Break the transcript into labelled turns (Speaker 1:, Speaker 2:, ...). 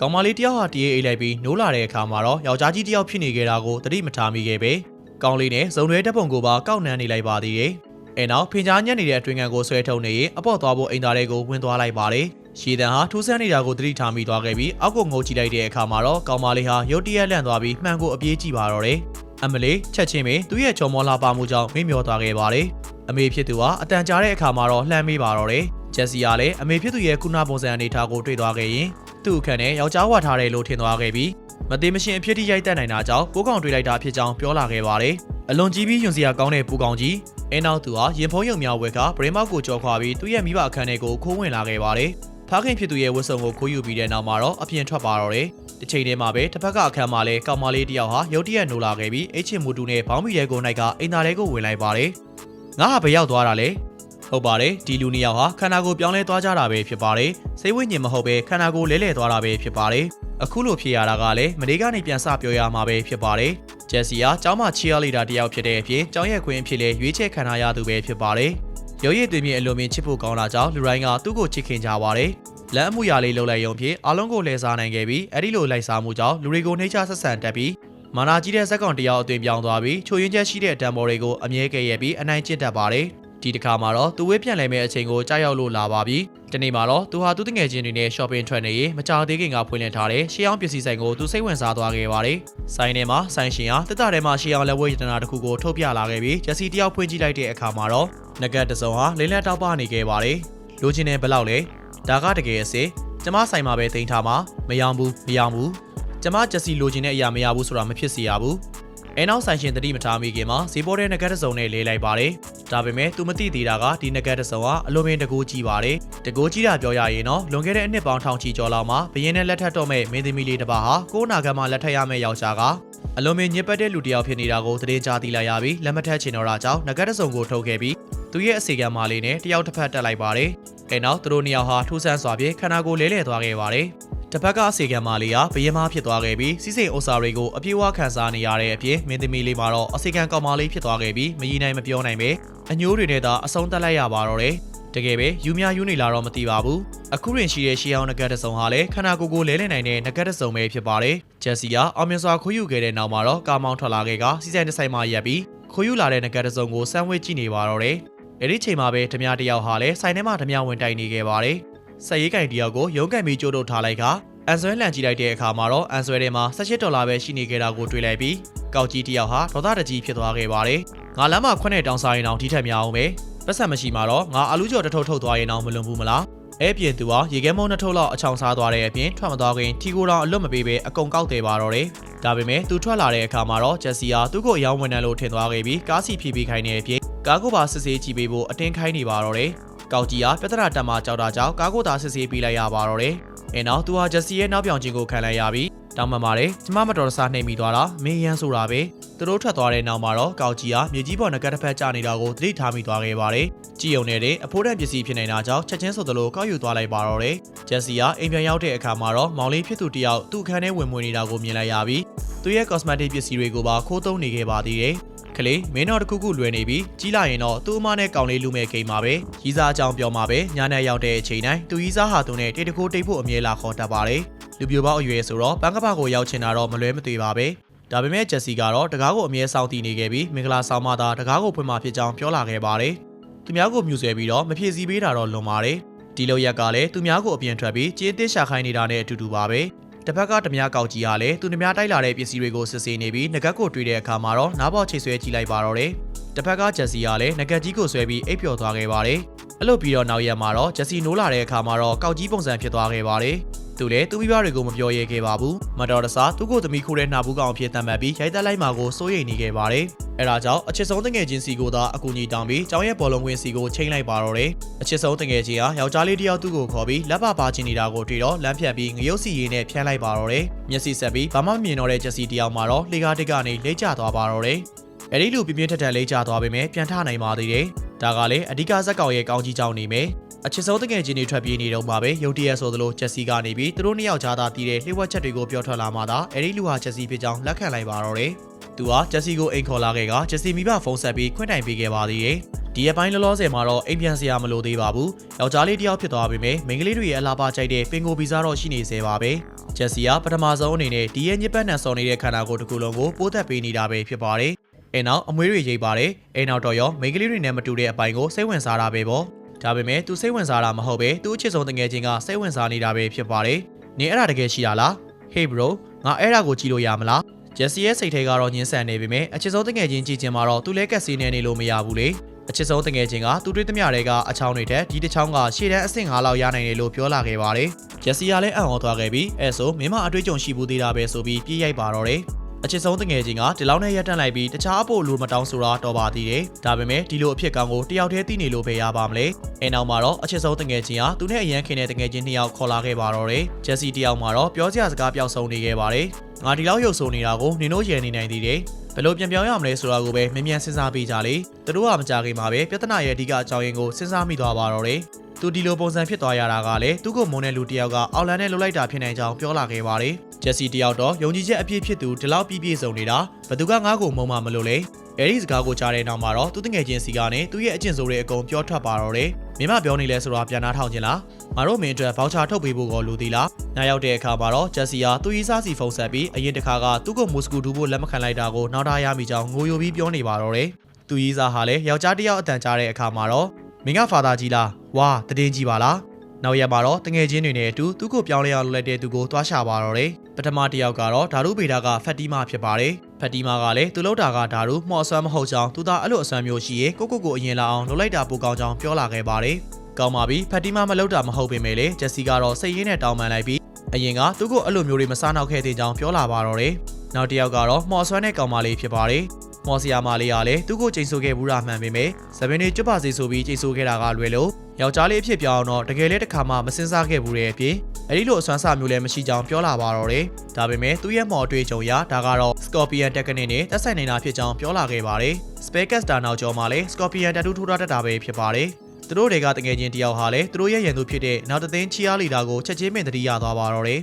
Speaker 1: ကောင်မလေးတယောက်ဟာတရေအိတ်လိုက်ပြီးနိုးလာတဲ့အခါမှာတော့ယောက်ျားကြီးတယောက်ဖြစ်နေကြတာကိုသတိမထားမိခဲ့ပဲကောင်လေးနဲ့ဇုံရဲတပ်ပုံကိုပါကောက်နှမ်းနေလိုက်ပါသေးတယ်အဲနောက်ဖင်ကြားညက်နေတဲ့အတွင်ခံကိုဆွဲထုတ်နေရင်အပေါ့သွားဖို့အိမ်သားတွေကိုဝင်သွားလိုက်ပါတယ်ရှီတန်ဟာထူးဆန်းနေတာကိုသတိထားမိသွားခဲ့ပြီးအောက်ကိုငိုကြည့်လိုက်တဲ့အခါမှာတော့ကောင်မလေးဟာရုတ်တရက်လန့်သွားပြီးမှန်ကိုအပြေးကြည့်ပါတော့တယ်အမလေးချက်ချင်းပဲသူ့ရဲ့ချော်မောလာပါမှုကြောင့်မေ့မျောသွားခဲ့ပါတယ်အမေဖြစ်သူဟာအတန်ကြားတဲ့အခါမှာတော့လှမ်းမေးပါတော့တယ်ဂျက်စီကလည်းအမေဖြစ်သူရဲ့ခုနပုံစံအနေထားကိုတွေ့သွားခဲ့ရင် သူ့အခန့်နဲ့ယောက်ျားဝတ်ထားတယ်လို့ထင်သွားခဲ့ပြီးမသေးမရှင်အဖြစ်ထိရိုက်တက်နိုင်တာကြောင့်ပိုးကောင်တွေ့လိုက်တာဖြစ်ကြောင်းပြောလာခဲ့ပါတယ်။အလွန်ကြီးပြီးယွန်စရာကောင်းတဲ့ပူကောင်ကြီးအဲနောက်သူဟာရင်ဖုံးရုံများဝက်ကဗရင်မောက်ကိုကြော်ခွာပြီးသူ့ရဲ့မိဘအခန်းထဲကိုခိုးဝင်လာခဲ့ပါတယ်။ဖခင်ဖြစ်သူရဲ့ဝတ်စုံကိုခိုးယူပြီးတဲ့နောက်မှာတော့အပြင်ထွက်ပါတော့တယ်။တစ်ချိန်တည်းမှာပဲတစ်ဖက်ကအခန်းမှာလဲကောင်မလေးတယောက်ဟာရုတ်တရက်နိုးလာခဲ့ပြီးအချစ်မူတူနဲ့ဘောင်းမီရဲကိုနိုင်ကအင်တာထဲကိုဝင်လိုက်ပါတယ်။ငါဟာဘယ်ရောက်သွားတာလဲ။ ဟုတ်ပါတယ်ဒီလူနှစ်ယောက်ဟာခန္ဓာကိုယ်ပြောင်းလဲသွားကြတာပဲဖြစ်ပါတယ်စိတ်ဝိညာဉ်မဟုတ်ပဲခန္ဓာကိုယ်လဲလှယ်သွားတာပဲဖြစ်ပါတယ်အခုလိုဖြစ်ရတာကလည်းမနေ့ကနေပြန်စပြောရမှာပဲဖြစ်ပါတယ်ဂျက်စီကကျောင်းမှာချီယာလီဒါတယောက်ဖြစ်တဲ့အပြင်ကျောင်းရဲ့ခွင့်အဖြစ်လဲရွေးချယ်ခံထားရသူပဲဖြစ်ပါတယ်ရုပ်ရည်သွေးမြင့်အလိုမင်းချစ်ဖို့ကောင်းတာကြောင့်လူတိုင်းကသူ့ကိုချစ်ခင်ကြပါတယ်လက်အမှုရာလေးလှုပ်လိုက်ရုံဖြင့်အားလုံးကိုလဲစားနိုင်ခဲ့ပြီးအဲ့ဒီလိုလိုက်စားမှုကြောင့်လူတွေကိုနှိမ့်ချဆက်ဆံတက်ပြီးမာနာကြီးတဲ့ဇက်ကောင်တယောက်အသွင်ပြောင်းသွားပြီးချိုရင်းချက်ရှိတဲ့တံပေါ်တွေကိုအမြဲကဲ့ရဲ့ပြီးအနိုင်ကျင့်တတ်ပါတယ် ဒီတစ်ခါမှာတော့သူဝေးပြန်လဲမဲ့အချိန်ကိုကြားရောက်လို့လာပါပြီ။ဒီနေ့မှာတော့သူဟာသူ့တငယ်ချင်းတွေနဲ့ shopping ထွက်နေရင်မကြောက်သေးခင်ကဖွင့်လှစ်ထားတဲ့ရှေးအောင်ပစ္စည်းဆိုင်ကိုသူစိတ်ဝင်စားသွားခဲ့ပါတယ်။ဆိုင်ထဲမှာဆိုင်ရှင်ဟာတက်တာထဲမှာရှေးအောင်လက်ဝဲရတနာတစ်ခုကိုထုတ်ပြလာခဲ့ပြီးဂျက်စီတယောက်ဖွင့်ကြည့်လိုက်တဲ့အခါမှာတော့ငကတ်တစုံဟာလိမ့်လက်တောက်ပနေခဲ့ပါတယ်။လိုချင်တယ်ဘယ်လောက်လဲ။ဒါကတကယ်အစ်ကျမဆိုင်မှာပဲတင်ထားမှာမယောင်ဘူးမယောင်ဘူးကျမဂျက်စီလိုချင်တဲ့အရာမရဘူးဆိုတာမဖြစ်စေရဘူး။အဲနောက်ဆိုင်ရှင်တတိမထားမိခင်မှာဈေးပေါ်တဲ့ငကတ်တစုံနဲ့လေးလိုက်ပါတယ်။ ဒါပေမဲ့သူမသိသေးတာကဒီငကတ်တစုံကအလိုပင်တကူကြီးပါတယ်။တကူကြီးတာပြောရရင်တော့လွန်ခဲ့တဲ့အနှစ်ပေါင်းထောင်ချီကျော်လောက်မှာဘရင်နဲ့လက်ထပ်တော့မဲ့မင်းသမီးလေးတစ်ပါးဟာကိုးနာခံမှာလက်ထပ်ရမယ့်ယောက်ျားကအလိုပင်ညစ်ပတ်တဲ့လူတစ်ယောက်ဖြစ်နေတာကိုသတင်းကြားသိလိုက်ရပြီးလက်မထက်ချင်တော့တာကြောင့်ငကတ်တစုံကိုထုတ်ခဲ့ပြီးသူရဲ့အစီကံမလေးနဲ့တယောက်တစ်ဖက်တက်လိုက်ပါတယ်။အဲနောက်သူတို့နှစ်ယောက်ဟာထူးဆန်းစွာဖြင့်ခန္ဓာကိုယ်လဲလှယ်သွားခဲ့ပါတယ်။ တစ်ဖက်ကစေကံမာလေးဟာဘရင်မဖြစ်သွားခဲ့ပြီးစီးစိမ်ဥစ္စာတွေကိုအပြေးအဝခံစားနေရတဲ့အပြင်မင်းသမီးလေးမှာတော့အစေကံကောင်မလေးဖြစ်သွားခဲ့ပြီးမရီနိုင်မပြောနိုင်ပဲအညိုးတွေနဲ့သာအဆုံးတက်လိုက်ရပါတော့တယ်တကယ်ပဲယူမြယူနေလာတော့မသိပါဘူးအခုရင်ရှိတဲ့ရှီအောင်နဂတ်တစုံဟာလည်းခန္ဓာကိုယ်ကိုလဲလဲနိုင်တဲ့နဂတ်တစုံပဲဖြစ်ပါတယ်ဂျက်စီကအောင်မြင်စွာခိုးယူခဲ့တဲ့နောက်မှာတော့ကာမောင်းထွက်လာခဲ့ကစီဆိုင်တစ်ဆိုင်မှာရပ်ပြီးခိုးယူလာတဲ့နဂတ်တစုံကိုစမ်းဝဲကြည့်နေပါတော့တယ်အဲ့ဒီချိန်မှာပဲဓမြတယောက်ဟာလည်းဆိုင်ထဲမှာဓမြဝင်တိုက်နေခဲ့ပါတယ် ဆက်ရေးကင်တယောက်ကိုရုံးကန်ပြီးကြိုးထုတ်ထားလိုက်က။အန်ဆွဲလန်ကြည့်လိုက်တဲ့အခါမှာတော့အန်ဆွဲထဲမှာ18ဒေါ်လာပဲရှိနေခဲ့တာကိုတွေ့လိုက်ပြီးကောက်ကြီးတယောက်ဟာဒေါသတကြီးဖြစ်သွားခဲ့ပါတယ်။ငါလမ်းမှာခွနဲ့တောင်စားရင်အောင်ဒီထက်များအောင်ပဲ။ပတ်စံမရှိမှာတော့ငါအလူကျော်တထုပ်ထုတ်သွားရင်အောင်မလွန်ဘူးမလား။အဲ့ပြင်သူဟာရေခဲမုံနှစ်ထုပ်လောက်အချောင်စားသွားတဲ့အပြင်ထွက်မသွားခင်ထီကိုတောင်အလွတ်မပေးပဲအကုန်ကောက်တယ်ပါတော့တယ်။ဒါပေမဲ့သူထွက်လာတဲ့အခါမှာတော့ဂျက်စီဟာသူ့ကိုအယောင်းဝင်တယ်လို့ထင်သွားခဲ့ပြီးကားစီဖြည်းဖြည်းခိုင်းနေတဲ့အပြင်ကားကိုပါစစ်ဆေးကြည့်ပေးဖို့အတင်းခိုင်းနေပါတော့တယ်။ ကောက်ကြီးဟာပြဿနာတက်မှကြောက်တာကြောင့်ကားကိုသာစစ်ဆေးပေးလိုက်ရပါတော့တယ်။အဲနောက်သူဟာဂျက်စီရဲ့နောက်ပြောင်ခြင်းကိုခံလိုက်ရပြီးတောင်းပန်ပါတယ်ကျမမတော်တဆနှိမ်မိသွားတာမင်းရန်ဆိုတာပဲသူတို့ထွက်သွားတဲ့နောက်မှာတော့ကောက်ကြီးဟာမြေကြီးပေါ်ငကတစ်ဖက်ကျနေတာကိုသတိထားမိသွားခဲ့ပါတယ်ကြည်ုံနဲ့တဲ့အဖိုးတန်ပစ္စည်းဖြစ်နေတာကြောင့်ချက်ချင်းဆိုသလိုကောက်ယူသွားလိုက်ပါတော့တယ်ဂျက်စီဟာအိမ်ပြန်ရောက်တဲ့အခါမှာတော့မောင်လေးဖြစ်သူတယောက်သူ့အခန်းထဲဝင်မွေနေတာကိုမြင်လိုက်ရပြီးသူရဲ့ cosmetic ပစ္စည်းတွေကိုပါခိုးသုံးနေခဲ့ပါသေးတယ် ကလေးမင်းတော်တခုခုလွယ်နေပြီကြီးလာရင်တော့သူ့အမနဲ့ကောင်လေးလူမဲ့ကိန်းမှာပဲရီးစားအကြောင်းပြောမှာပဲညာနဲ့ရောက်တဲ့အချိန်တိုင်းသူရီးစားဟာသူနဲ့တိတ်တကိုတိတ်ဖို့အမြဲလာခေါ်တတ်ပါတယ်လူပြိုပေါက်အရွယ်ဆိုတော့ပန်းကပကိုရောက်ချင်တာတော့မလွဲမသွေပါပဲဒါပေမဲ့ဂျက်စီကတော့တကားကိုအမြဲစောင့်တည်နေခဲ့ပြီးမင်္ဂလာဆောင်မသာတကားကိုဖွင့်มาဖြစ်ကြောင်းပြောလာခဲ့ပါတယ်သူများကိုမြူဆွဲပြီးတော့မဖြည့်ဆည်းပေးတာတော့လွန်ပါတယ်ဒီလိုရက်ကလည်းသူများကိုအပြင်ထွက်ပြီးကြေးသစ်ရှာခိုင်းနေတာနဲ့အတူတူပါပဲ တစ်ဖက်ကဓမြကောက်ကြီးဟာလည်းသူဓမြတိုက်လာတဲ့ပစ္စည်းတွေကိုစစ်ဆေးနေပြီးငကတ်ကိုတွေ့တဲ့အခါမှာတော့နားပေါက်ချိတ်ဆွဲကြည့်လိုက်ပါတော့တယ်။တစ်ဖက်ကဂျက်စီကလည်းငကတ်ကြီးကိုဆွဲပြီးအိပ်ပျော်သွားခဲ့ပါတယ်။အဲ့လိုပြီးတော့နောက်ရက်မှာတော့ဂျက်စီနိုးလာတဲ့အခါမှာတော့ကောက်ကြီးပုံစံဖြစ်သွားခဲ့ပါတယ်။သူလည်းသူ့မိဘတွေကိုမပြောရဲခဲ့ပါဘူး။မတော်တဆသူ့ကိုသမီးခိုးတဲ့နှာဘူးကောင်အဖြစ်တတ်မှတ်ပြီးရိုက်တက်လိုက်မှာကိုစိုးရိမ်နေခဲ့ပါတယ်။အဲဒါကြောင့်အချစ်ဆုံးတငယ်ချင်းစီကိုသာအကူအညီတောင်းပြီးကျောင်းရဲ့ဘောလုံးကွင်းစီကိုချိန်လိုက်ပါတော့တယ်။ အချစ်ဆုံးတငယ်ချင်းဟာယောက်ျားလေးတယောက်သူ့ကိုခေါ်ပြီးလက်ပါပါချင်နေတာကိုတွေ့တော့လမ်းဖြတ်ပြီးငရုတ်စီရည်နဲ့ဖျန်းလိုက်ပါတော့တယ်။မျက်စိဆက်ပြီးဘာမှမမြင်တော့တဲ့ဂျက်စီတယောက်မှာတော့လေကားတစ်ကနေလိမ့်ကျသွားပါတော့တယ်။အဲဒီလိုပြင်းပြင်းထန်ထန်လိမ့်ကျသွားပေမဲ့ပြန်ထနိုင်ပါသေးတယ်။ဒါကလည်းအဓိကဇက်ကောင်ရဲ့ကောင်းကြီးကြောင့်နေမယ်။အချစ်ဆုံးတကယ်ချင်းတွေထွက်ပြေးနေတော့မှာပဲရုတ်တရက်ဆိုသလိုချက်စီကနေပြီးသူတို့နှစ်ယောက်ကြားသာတည်တဲ့လှိဝက်ချက်တွေကိုပြောထွက်လာမှသာအဲဒီလူဟာချက်စီဖြစ်ကြောင်းလက်ခံလိုက်ပါတော့တယ်။သူဟာဂျက်စီကိုအိမ်ခေါ်လာခဲ့ကဂျက်စီမိဘဖုန်းဆက်ပြီးခွင့်တိုင်ပေးခဲ့ပါသေးတယ်။ ဒီရက်ပိုင်းလောလောဆယ်မှာတော့အိမ်ပြန်စရာမလိုသေးပါဘူးယောက်ျားလေးတစ်ယောက်ဖြစ်သွားပြီမယ်မိန်းကလေးတွေရဲ့အလားပါကြိုက်တဲ့ပင်ကိုဗီဇာတော့ရှိနေသေးပါပဲဂျက်စီကပထမဆုံးအနေနဲ့ဒီရဲ့ညစ်ပတ်နံစော်နေတဲ့ခန္ဓာကိုယ်တစ်ခုလုံးကိုပိုးသက်ပေးနေတာပဲဖြစ်ပါတယ်အဲနောက်အမွေးတွေရိပ်ပါတယ်အဲနောက်တော့ရောမိန်းကလေးတွေနဲ့မတူတဲ့အပိုင်းကိုစိတ်ဝင်စားတာပဲပေါ့ဒါပေမဲ့သူစိတ်ဝင်စားတာမဟုတ်ပဲသူ့အချစ်ဆုံးတငယ်ချင်းကစိတ်ဝင်စားနေတာပဲဖြစ်ပါတယ်နင်အဲ့ဒါတကယ်ရှိတာလား Hey bro ငါအဲ့ဒါကိုကြည့်လို့ရမလားဂျက်စီရဲ့စိတ်ထဲကတော့ညှင်းဆန်နေပေမဲ့အချစ်ဆုံးတငယ်ချင်းကြည့်ချင်မှာတော့သူလဲကက်စီနေနေလို့မရဘူးလေ အချစ်ဆုံးတငယ်ချင်းကသူတွေ့သမျှတွေကအချောင်းတွေထက်ဒီတစ်ချောင်းကရှေ့တန်းအဆင့်9လောက်ရနိုင်တယ်လို့ပြောလာခဲ့ပါတယ်ဂျက်စီကလည်းအံ့ဩသွားခဲ့ပြီးအဲဆိုမင်းမအတွေ့အကြုံရှိဘူးသေးတာပဲဆိုပြီးပြေးရိုက်ပါတော့တယ်အချစ်ဆုံးတငယ်ချင်းကဒီလောက်နဲ့ရက်တန့်လိုက်ပြီးတခြားအဖို့လူမတောင်းဆိုတာတော်ပါသေးတယ်။ဒါပေမဲ့ဒီလိုအဖြစ်ကောင်းကိုတယောက်တည်းသိနေလို့ပဲရပါမလဲ။အဲနောက်မှာတော့အချစ်ဆုံးတငယ်ချင်းကသူနဲ့အရန်ခင်တဲ့တငယ်ချင်းနှစ်ယောက်ခေါ်လာခဲ့ပါတော့တယ်။ဂျက်စီတယောက်မှာတော့ပြောစရာစကားပျောက်ဆုံးနေခဲ့ပါတယ်။ငါဒီလောက်ရုပ်ဆိုးနေတာကိုနင်တို့ရယ်နေနိုင်သေးတယ်။ ဘယ်လိုပြန်ပြောင်းရမလဲဆိုတာကိုပဲမြင်မြန်စဉ်းစားပေးကြလေ။သူတို့ကမကြခင်မှာပဲပြဿနာရဲ့အဓိကအကြောင်းရင်းကိုစဉ်းစားမိသွားပါတော့တယ်။သူဒီလိုပုံစံဖြစ်သွားရတာကလည်းသူ့ကိုမုန်းတဲ့လူတစ်ယောက်ကအော်လန်နဲ့လှုပ်လိုက်တာဖြစ်နိုင်ကြောင်းပြောလာခဲ့ပါတယ်။ဂျက်စီတယောက်တော့ယုံကြည်ချက်အပြည့်ဖြစ်သူဒီလောက်ပြည့်ပြည့်စုံနေတာဘသူကငါ့ကိုမုန်းမှမလို့လေ။ အဲဒီစကားကိုကြားတဲ့နောက်မှာတော့သူတငယ်ချင်းစီကနေသူ့ရဲ့အကျင့်ဆိုးတွေအကုန်ပြောထွက်ပါတော့တယ်။မင်းမပြောနေလဲဆိုတာပြန်နာထောင်ခြင်းလား။ငါတို့မင်းအတွက်ဗောက်ချာထုတ်ပေးဖို့ကောလိုသေးလား။ညရောက်တဲ့အခါမှာတော့ဂျက်စီယာသူ့ရေးစားစီဖုန်းဆက်ပြီးအရင်တစ်ခါကသူ့ကိုမိုစကူဒူဖို့လက်မခံလိုက်တာကိုနောက်ထားရမိကြောင်းငိုယိုပြီးပြောနေပါတော့တယ်။သူရေးစားဟာလည်းယောက်ျားတစ်ယောက်အတန်ကြားတဲ့အခါမှာတော့မင်းကဖာသာကြီးလား။ဝါတည်င်းကြီးပါလား။နောက်ရက်မှာတော့တငယ်ချင်းတွေနဲ့အတူသူ့ကိုပြောင်းလဲအောင်လုပ်လိုက်တဲ့သူကိုတွားရှာပါတော့တယ်။ ပထမတစ်ယောက်ကတော့ဓာတုဗေဒကဖတ်တီမာဖြစ်ပါတယ်။ဖတ်တီမာကလည်းသူလောက်တာကဓာတုမှော်ဆွမ်းမဟုတ်ကြောင်းသူသားအဲ့လိုအစွမ်းမျိုးရှိရေကိုကိုကိုအရင်လာအောင်လုပ်လိုက်တာပိုကောင်းကြောင်းပြောလာခဲ့ပါတယ်။ကောင်းပါပြီဖတ်တီမာမလောက်တာမဟုတ်ပေမဲ့လေဂျက်စီကတော့စိတ်ရင်းနဲ့တောင်းပန်လိုက်ပြီးအရင်ကသူ့ကိုအဲ့လိုမျိုးတွေမစားနောက်ခဲ့တဲ့ကြောင်းပြောလာပါတော့တယ်။နောက်တစ်ယောက်ကတော့မှော်ဆွမ်းတဲ့ကောင်မလေးဖြစ်ပါတယ်။ မော်ဆီယာမာလေးကလည်းသူ့ကိုချိန်ဆခဲ့ဘူးတာမှန်ပေမဲ့သပင်းလေးကျွတ်ပါစေဆိုပြီးချိန်ဆခဲ့တာကလွယ်လို့ယောက်ျားလေးအဖြစ်ပြောင်းတော့တကယ်လည်းတစ်ခါမှမစင်စားခဲ့ဘူးတဲ့အဖြစ်အဲ့ဒီလိုအစွမ်းစားမျိုးလည်းမရှိကြောင်းပြောလာပါတော့တယ်။ဒါပေမဲ့သူ့ရဲ့မော်အတွေ့အကြုံအရဒါကတော့ Scorpion Technique နဲ့သက်ဆိုင်နေတာဖြစ်ကြောင်းပြောလာခဲ့ပါတယ်။ Spacecaster နောက်ကျော်မှာလည်း Scorpion Tattoo ထိုးထားတတ်တာပဲဖြစ်ပါတယ်။သူတို့တွေကတကယ်ချင်းတယောက်ဟာလည်းသူတို့ရဲ့ရန်သူဖြစ်တဲ့နောက်တသိန်းချီယာလီတာကိုချက်ချင်းပင်တတိရသွားပါတော့တယ်